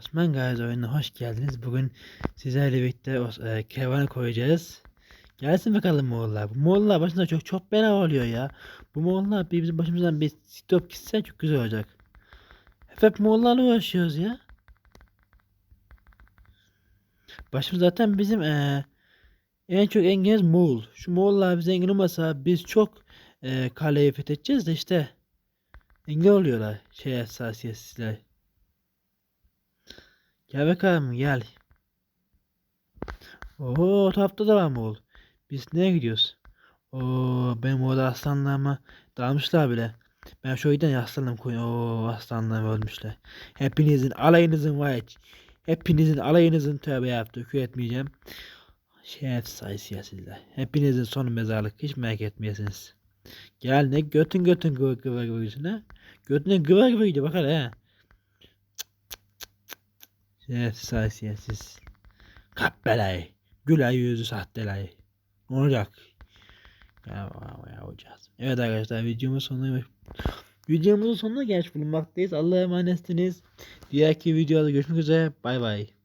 Osman Gazi oyununa hoş geldiniz. Bugün sizlerle birlikte e, kervanı koyacağız. Gelsin bakalım Moğollar. Bu Moğollar başında çok çok bela oluyor ya. Bu Moğollar bir bizim başımızdan bir stop gitse çok güzel olacak. Hep, hep Moğollarla uğraşıyoruz ya. Başımız zaten bizim e, en çok engelimiz Moğol. Şu Moğollar bize engel olmasa biz çok e, kaleyi fethedeceğiz de işte engel oluyorlar şey hassasiyetsizler. Gel bakalım gel. Oo o tarafta da var Moğol. Biz nereye gidiyoruz? Oo benim orada aslanlarıma dalmışlar bile. Ben şu yüzden aslanım koyun. Oo aslanlarım ölmüşler. Hepinizin alayınızın var. ya, Hepinizin alayınızın tövbe yaptı. Küfür etmeyeceğim. Şeref sayısı sizler. Hepinizin sonu mezarlık. Hiç merak etmeyesiniz. Gel ne götün götün gıvır gıvır gıvır yüzüne. Götüne gıvır gıvır gidiyor bakar he. Şerefsiz haysiyetsiz. Kap belayı. Gülay yüzü sahtelayı. Ne olacak? Evet arkadaşlar videomuz sonuna videomuzun sonuna gelmiş bulunmaktayız. Allah'a emanetsiniz. Diğerki videoda görüşmek üzere. Bay bay.